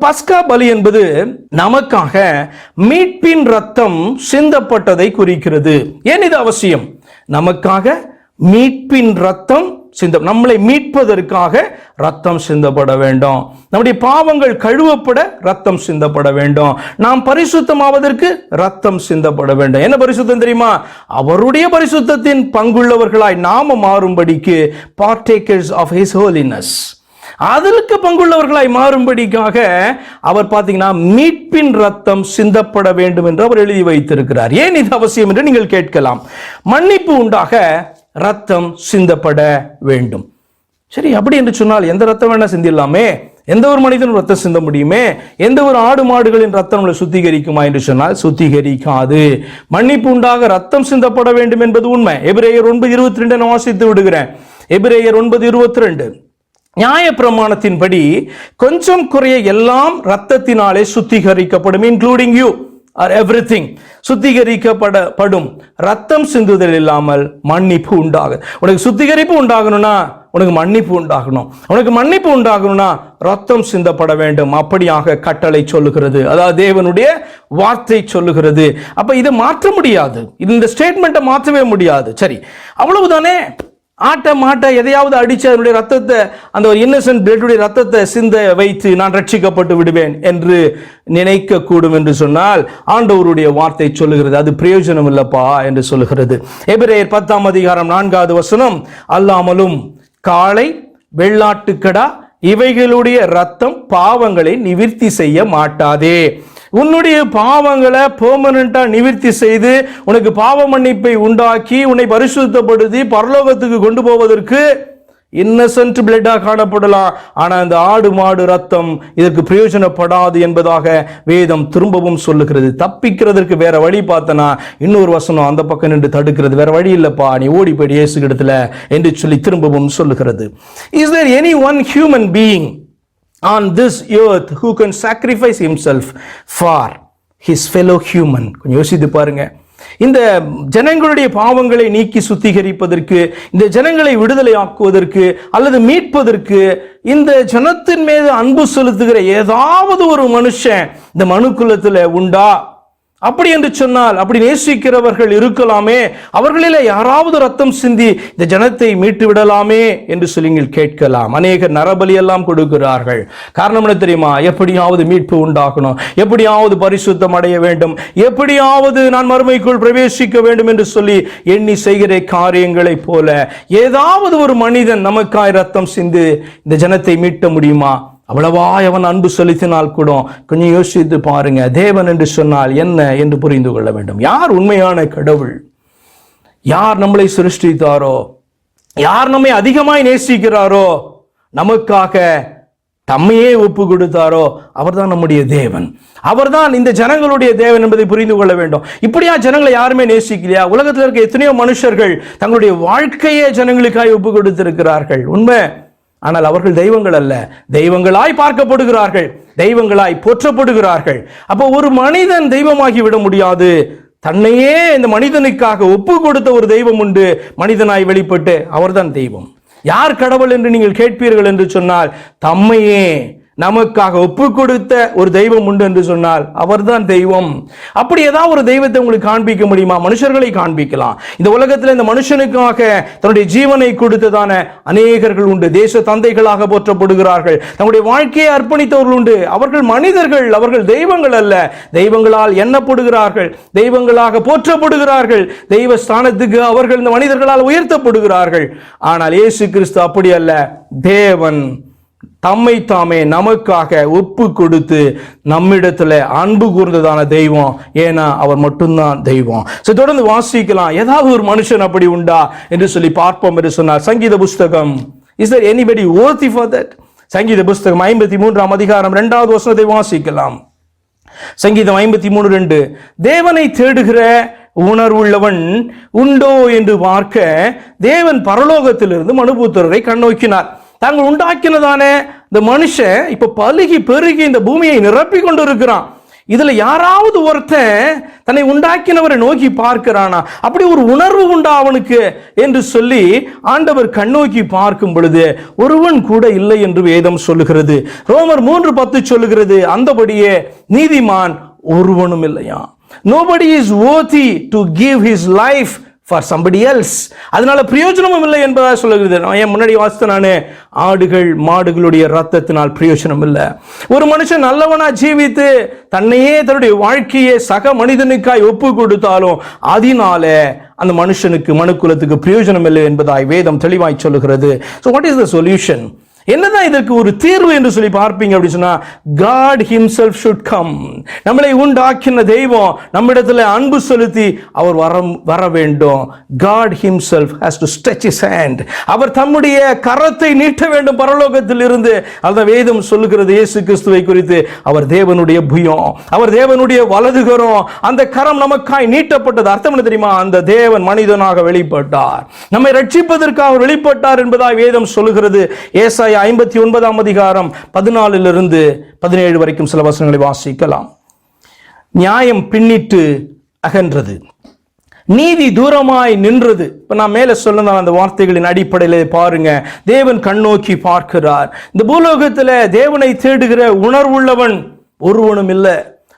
பஸ்கா பலி என்பது நமக்காக மீட்பின் ரத்தம் சிந்தப்பட்டதை குறிக்கிறது. ஏன் இது அவசியம்? நமக்காக மீட்பின் ரத்தம் சிந்த நம்மளை மீட்பதற்காக ரத்தம் சிந்தப்பட வேண்டும். நம்முடைய பாவங்கள் கழுவப்பட ரத்தம் சிந்தப்பட வேண்டும். நாம் பரிசுத்தமாவதற்கு ரத்தம் சிந்தப்பட வேண்டும். என்ன பரிசுத்தம் தெரியுமா? அவருடைய பரிசுத்தத்தின் பங்குள்ளவர்களாய் நாம மாறும்படிக்கு partakers ஆஃப் ஹிஸ் ஹோலினஸ் அதற்கு பங்குள்ளவர்களாய் மாறும்படிக்காக அவர் பார்த்தீங்கன்னா மீட்பின் ரத்தம் சிந்தப்பட வேண்டும் என்று அவர் எழுதி வைத்திருக்கிறார். ஏன் இது அவசியம் என்று நீங்கள் கேட்கலாம். மன்னிப்பு உண்டாக ரத்தம் சிந்தப்பட வேண்டும். சரி அப்படி என்று சொன்னால் எந்த ரத்தம் வேணா சிந்திடலாமே? எந்த ஒரு மனிதனும் ரத்தம் சிந்த முடியுமே? எந்த ஒரு ஆடு மாடுகளின் ரத்தம் நம்மளை சுத்திகரிக்குமா என்று சொன்னால் சுத்திகரிக்காது. மன்னிப்பு உண்டாக ரத்தம் சிந்தப்பட வேண்டும் என்பது உண்மை. எபிரேயர் ஒன்பது இருபத்தி ரெண்டு நான் வாசித்து விடுகிறேன். எபிரேயர் ஒன்பது இருபத்தி ரெண்டு. நியாய பிரமாணத்தின்படி கொஞ்சம் குறைய எல்லாம் ரத்தத்தினாலே சுத்திகரிக்கப்படும் including you are everything சுத்திகரிக்கப்படப்படும். ரத்தம் சிந்துதல் இல்லாமல் மன்னிப்பு உண்டாகும் உனக்கு சுத்திகரிப்பு உண்டாகணும்னா உனக்கு மன்னிப்பு உண்டாகணும். உனக்கு மன்னிப்பு உண்டாகணும்னா ரத்தம் சிந்தப்பட வேண்டும். அப்படியாக கட்டளை சொல்லுகிறது. அதாவது தேவனுடைய வார்த்தை சொல்லுகிறது. அப்ப இதை மாற்ற முடியாது. இந்த ஸ்டேட்மெண்ட்டை மாற்றவே முடியாது. சரி அவ்வளவுதானே? ஆட்ட மாட்ட எதையாவது அடிச்சு அதனுடைய ரத்தத்தை அந்த ஒரு இன்னசென்ட் பிளட்டுடைய ரத்தத்தை சிந்த வைத்து நான் ரட்சிக்கப்பட்டு விடுவேன் என்று நினைக்க கூடும் என்று சொன்னால் ஆண்டவருடைய வார்த்தை சொல்லுகிறது. அது பிரயோஜனம் இல்லப்பா என்று சொல்லுகிறது. எபிரேயர் பத்தாம் அதிகாரம் நான்காவது வசனம் அல்லாமலும் காளை வெள்ளாட்டுக்கடா இவைகளுடைய ரத்தம் பாவங்களை நிவிற்த்தி செய்ய மாட்டாதே. உன்னுடைய பாவங்களை பெர்மனண்டா நிவிர்த்தி செய்து உனக்கு பாவ மன்னிப்பை உண்டாக்கி உன்னை பரிசுத்தப்படுத்தி பரலோகத்துக்கு கொண்டு போவதற்கு இன்னசென்ட் பிளட்டாக காணப்படலாம். ஆனால் அந்த ஆடு மாடு ரத்தம் இதற்கு பிரயோஜனப்படாது என்பதாக வேதம் திரும்பவும் சொல்லுகிறது. தப்பிக்கிறதற்கு வேற வழி பார்த்தனா இன்னொரு வசனம் அந்த பக்கம் நின்று தடுக்கிறது. வேற வழி இல்லைப்பா நீ ஓடி போய் இயேசு என்று சொல்லி திரும்பவும் சொல்லுகிறது. Is there anyone human being on this earth who can sacrifice himself for his fellow human கொஞ்சம் யோசித்து பாருங்க. இந்த ஜனங்களுடைய பாவங்களை நீக்கி சுத்திகரிப்பதற்கு இந்த ஜனங்களை விடுதலை ஆக்குவதற்கு அல்லது மீட்பதற்கு இந்த ஜனத்தின் மீது அன்பு செலுத்துகிற ஏதாவது ஒரு மனுஷன் இந்த மனுக்குலத்தில் உண்டா? அப்படி என்று சொன்னால் அப்படி நேசிக்கிறவர்கள் இருக்கலாமே. அவர்களிலே யாராவது ரத்தம் சிந்தி இந்த ஜனத்தை மீட்டு விடலாமே என்று சொல்லி நீங்கள் கேட்கலாம். அநேக நரபலி எல்லாம் கொடுக்கிறார்கள். காரணம் என்ன தெரியுமா? எப்படியாவது மீட்பு உண்டாகணும். எப்படியாவது பரிசுத்தம் அடைய வேண்டும். எப்படியாவது நான் மறுமைக்குள் பிரவேசிக்க வேண்டும் என்று சொல்லி எண்ணி செய்கிற காரியங்களைப் போல ஏதாவது ஒரு மனிதன் நமக்காய் ரத்தம் சிந்து இந்த ஜனத்தை மீட்ட முடியுமா? அவ்வளவா அவன் அன்பு செலுத்தினால் கூட கொஞ்சம் யோசித்து பாருங்க தேவன் என்று சொன்னால் என்ன என்று புரிந்து கொள்ள வேண்டும். யார் உண்மையான கடவுள்? யார் நம்மளை சிருஷ்டித்தாரோ? யார் நம்மை அதிகமாய் நேசிக்கிறாரோ? நமக்காக தம்மையே ஒப்பு கொடுத்தாரோ? அவர்தான் நம்முடைய தேவன். அவர்தான் இந்த ஜனங்களுடைய தேவன் என்பதை புரிந்து கொள்ள வேண்டும். இப்படியா ஜனங்களை யாருமே நேசிக்கலையா? உலகத்தில் இருக்க எத்தனையோ மனுஷர்கள் தங்களுடைய வாழ்க்கையே ஜனங்களுக்காய் ஒப்பு கொடுத்திருக்கிறார்கள். உண்மை? ஆனால் அவர்கள் தெய்வங்கள் அல்ல. தெய்வங்களாய் பார்க்கப்படுகிறார்கள். தெய்வங்களாய் போற்றப்படுகிறார்கள். அப்போ ஒரு மனிதன் தெய்வமாகி விட முடியாது. தன்னையே இந்த மனிதனுக்காக ஒப்பு கொடுத்த ஒரு தெய்வம் உண்டு. மனிதனாய் வெளிப்பட்டு அவர்தான் தெய்வம். யார் கடவுள் என்று நீங்கள் கேட்பீர்கள் என்று சொன்னால் தம்மையே. நமக்காக ஒப்பு கொடுத்த ஒரு தெய்வம் உண்டு என்று சொன்னால் அவர்தான் தெய்வம். அப்படி ஏதாவது ஒரு தெய்வத்தை உங்களுக்கு காண்பிக்க முடியுமா? மனுஷர்களை காண்பிக்கலாம். இந்த உலகத்தில் இந்த மனுஷனுக்காக தன்னுடைய ஜீவனை கொடுத்ததான அநேகர்கள் உண்டு. தேச தந்தைகளாக போற்றப்படுகிறார்கள். தங்களுடைய வாழ்க்கையை அர்ப்பணித்தவர்கள் உண்டு. அவர்கள் மனிதர்கள் அவர்கள் தெய்வங்கள் அல்ல. தெய்வங்களால் எண்ணப்படுகிறார்கள். தெய்வங்களாக போற்றப்படுகிறார்கள். தெய்வ ஸ்தானத்துக்கு அவர்கள் இந்த மனிதர்களால் உயர்த்தப்படுகிறார்கள். ஆனால் இயேசு கிறிஸ்து அப்படி அல்ல. தேவன். தம்மை தாமே நமக்காக ஒப்பு கொடுத்து நம்மிடத்துல அன்பு கூர்ந்ததான தெய்வம். ஏன்னா அவர் மட்டும்தான் தெய்வம். சோ தொடர்ந்து வாசிக்கலாம். ஏதாவது ஒரு மனுஷன் அப்படி உண்டா என்று சொல்லி பார்ப்போம் என்று சொன்னார். சங்கீத புஸ்தகம். Is there anybody worthy for that சங்கீத புஸ்தகம் ஐம்பத்தி மூன்றாம் அதிகாரம் இரண்டாவது வசனத்தை வாசிக்கலாம். சங்கீதம் ஐம்பத்தி மூணு ரெண்டு தேவனை தேடுகிற உணர்வுள்ளவன் உண்டோ என்று பார்க்க தேவன் பரலோகத்திலிருந்து மனுபுத்திரரை கண்ணோக்கினார். தாங்கள் உண்டாக்கினதானே? இந்த மனுஷன் இப்போ பழுகி பெருகி இந்த பூமியை நிரப்பி கொண்டு இருக்கிறான் இதுல யாராவது ஒருத்தன் தன்னை உண்டாக்கினவரை நோக்கி பார்க்கிறானா? அப்படி ஒரு உணர்வு உண்டா அவனுக்கு? என்று சொல்லி ஆண்டவர் கண்ணோக்கி பார்க்கும் பொழுது ஒருவன் கூட இல்லை என்று வேதம் சொல்லுகிறது. ரோமர் மூன்று பத்து சொல்லுகிறது அந்தபடியே நீதிமான் ஒருவனும் இல்லையா? Nobody is worthy to give his life for somebody else அதனால பிரயோஜனமும் இல்லை என்பதாக சொல்லுகிறது. நான் ஏன் முன்னாடி வாசித்த நான்? ஆடுகள் மாடுகளுடைய ரத்தத்தினால் பிரயோஜனம் இல்லை. ஒரு மனுஷன் நல்லவனா ஜீவித்து தன்னையே தன்னுடைய வாழ்க்கையை சக மனிதனுக்காய் ஒப்பு கொடுத்தாலும் அதனால அந்த மனுஷனுக்கு மனுக்குலத்துக்கு பிரயோஜனம் இல்லை என்பதாய் வேதம் தெளிவாய் சொல்லுகிறது. So what is the solution என்னதான் இதற்கு ஒரு தீர்வு என்று சொல்லி பார்ப்பீங்க அப்படின்னு சொன்னா காட் ஹிம்செல்ஃப் ஷுட் கம் நம்மளை உண்டாக்கின தெய்வம் நம்மிடத்துல அன்பு செலுத்தி அவர் வர வர வேண்டும். God himself has to stretch his hand அவர் தம்முடைய கரத்தை நீட்ட வேண்டும் பரலோகத்தில் இருந்து அந்த வேதம் சொல்லுகிறது இயேசு கிறிஸ்துவை குறித்து அவர் தேவனுடைய புயம் அவர் தேவனுடைய வலதுகரம் அந்த கரம் நமக்காய் நீட்டப்பட்டது. அர்த்தம் என்ன தெரியுமா? அந்த தேவன் மனிதனாக வெளிப்பட்டார். நம்மை ரட்சிப்பதற்காக வெளிப்பட்டார் என்பதாக வேதம் சொல்லுகிறது. ஏசாய ஐம்பத்தி ஒன்பதாம் அதிகாரம் பதினாலிலிருந்து பதினேழு வரைக்கும் சில வசனங்களை வாசிக்கலாம். நியாயம் பின்னிட்டு அகன்றது. நீதி தூரமாய் நின்றது. இப்போ நான் மேல சொன்ன அந்த வார்த்தைகளின் அடிப்படையில் பாருங்க. தேவன் கண்ணோக்கி பார்க்கிறார். இந்த பூலோகத்துல தேவனை தேடுகிற உணர்வுள்ளவன் ஒருவனும் இல்லை.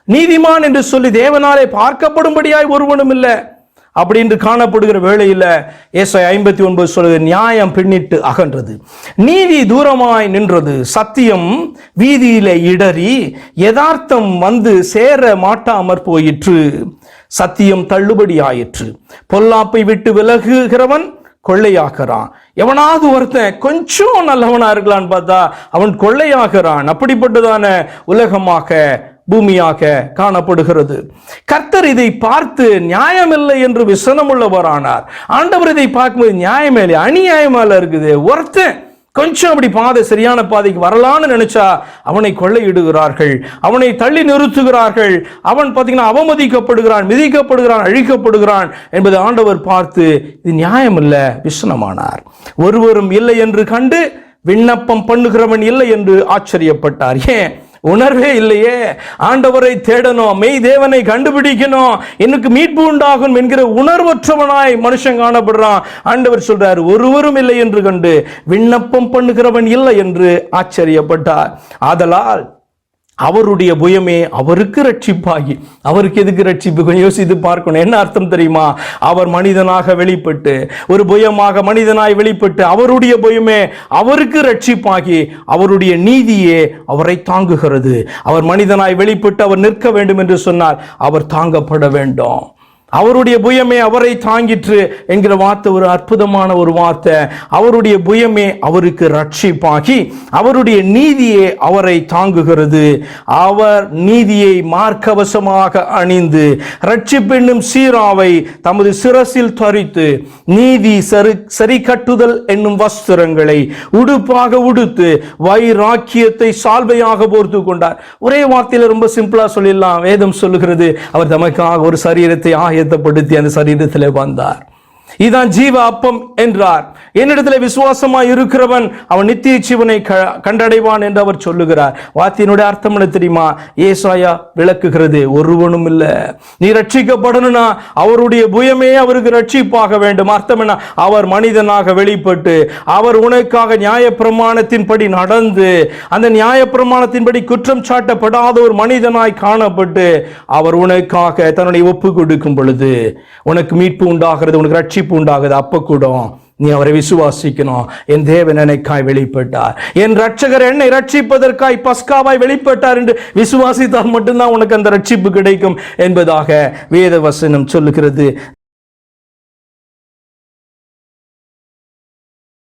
நீதிமான் என்று சொல்லி தேவனாலே பார்க்கப்படும்படியாய் ஒருவனும் இல்லை. அப்படி என்று காணப்படுகிற வேளையில் ஏசாய் ஐம்பத்தி ஒன்பது சொல்லுது நியாயம் பின்னிட்டு அகன்றது. நீதி தூரமாய் நின்றது. சத்தியம் வீதியில இடறி யதார்த்தம் வந்து சேர மாட்டாமற் போயிற்று. சத்தியம் தள்ளுபடி ஆயிற்று பொல்லாப்பை விட்டு விலகுகிறவன் கொள்ளையாக்குறான் எவனாவது ஒருத்தன் கொஞ்சம் நல்லவனா இருக்கலான்னு பார்த்தா அவன் கொள்ளையாகிறான். அப்படிப்பட்டதான உலகமாக பூமியாக காணப்படுகிறது. கர்த்தர் இதை பார்த்து நியாயமில்லை என்று விசனமுள்ளவரானார். ஆண்டவர் இதை பார்க்கும்போது நியாயமே இல்லை அநியாயமால இருக்குது. ஒருத்தன் கொஞ்சம் அப்படி பாதை சரியான பாதைக்கு வரலான்னு நினைச்சா அவனை கொள்ளையிடுகிறார்கள். அவனை தள்ளி நிறுத்துகிறார்கள். அவன் பார்த்தீங்கன்னா அவமதிக்கப்படுகிறான் மிதிக்கப்படுகிறான் அழிக்கப்படுகிறான் என்பதை ஆண்டவர் பார்த்து இது நியாயம் விசனமானார். ஒருவரும் இல்லை என்று கண்டு விண்ணப்பம் பண்ணுகிறவன் இல்லை என்று ஆச்சரியப்பட்டார். ஏன்? உணர்வே இல்லையே. ஆண்டவரை தேடணும் மெய் தேவனை கண்டுபிடிக்கணும். எனக்கு மீட்பு உண்டாகும் என்கிற உணர்வற்றவனாய் மனுஷன் காணப்படுறான். ஆண்டவர் சொல்றார் ஒருவரும் இல்லை என்று கண்டு விண்ணப்பம் பண்ணுகிறவன் இல்லை என்று ஆச்சரியப்பட்டார். ஆதலால் அவருடைய புயமே அவருக்கு ரட்சிப்பாகி அவருக்கு எதுக்கு ரட்சிப்பு கொஞ்சம் யோசித்து பார்க்கணும். என்ன அர்த்தம் தெரியுமா? அவர் மனிதனாக வெளிப்பட்டு ஒரு புயமாக மனிதனாய் வெளிப்பட்டு அவருடைய புயமே அவருக்கு ரட்சிப்பாகி அவருடைய நீதியே அவரை தாங்குகிறது. அவர் மனிதனாய் வெளிப்பட்டு அவர் நிற்க வேண்டும் என்று சொன்னால் அவர் தாங்கப்பட வேண்டும். அவருடைய புயமே அவரை தாங்கிற்று என்கிற வார்த்தை ஒரு அற்புதமான ஒரு வார்த்தை. அவருடைய புயமே அவருக்கு ரட்சிப்பாகி அவருடைய நீதியே அவரை தாங்குகிறது. அவர் நீதியை மார்க்கவசமாக அணிந்து ரட்சிப்பென்னும் சீராவை தமது சிரசில் தரித்து நீதி சரி சரி கட்டுதல் என்னும் வஸ்திரங்களை உடுப்பாக உடுத்து வைராக்கியத்தை சால்வையாக போர்த்து கொண்டார். ஒரே வார்த்தையில் ரொம்ப சிம்பிளா சொல்லிடலாம். வேதம் சொல்லுகிறது அவர் தமக்காக ஒரு சரீரத்தை ஆயத்தப்படுத்தி அந்த சரீரத்தில் வந்தார் இதான் ஜீவ அப்பம் என்றார். என்னிடத்தில் விசுவாசமா இருக்கிறவன் அவன் நித்திய ஜீவனை கண்டடைவான் என்று அவர் சொல்லுகிறார். வார்த்தையினுடைய அர்த்தம் என்ன தெரியுமா? ஏசாயா விளக்குகிறது ஒருவனும் இல்லை. நீ ரட்சிக்கப்படணும்னா அவருடைய புயமே அவருக்கு ரட்சிப்பாக வேண்டும். அர்த்தம் என்ன? அவர் மனிதனாக வெளிப்பட்டு அவர் உனக்காக நியாய பிரமாணத்தின்படி நடந்து அந்த நியாய பிரமாணத்தின்படி குற்றம் சாட்டப்படாத ஒரு மனிதனாய் காணப்பட்டு அவர் உனக்காக தன்னுடைய ஒப்பு கொடுக்கும் பொழுது உனக்கு மீட்பு உண்டாகிறது உனக்கு ரட்சி ரட்சிப்பு உண்டாகுது. அப்ப கூட நீ அவரை விசுவாசிக்கணும். என் தேவன் எனக்காய் வெளிப்பட்டார்? என் ரட்சகர் என்னை ரட்சிப்பதற்காய் பஸ்காவாய் வெளிப்பட்டார் என்று விசுவாசித்தால் மட்டும்தான் உனக்கு அந்த ரட்சிப்பு கிடைக்கும் என்பதாக வேத வசனம் சொல்லுகிறது.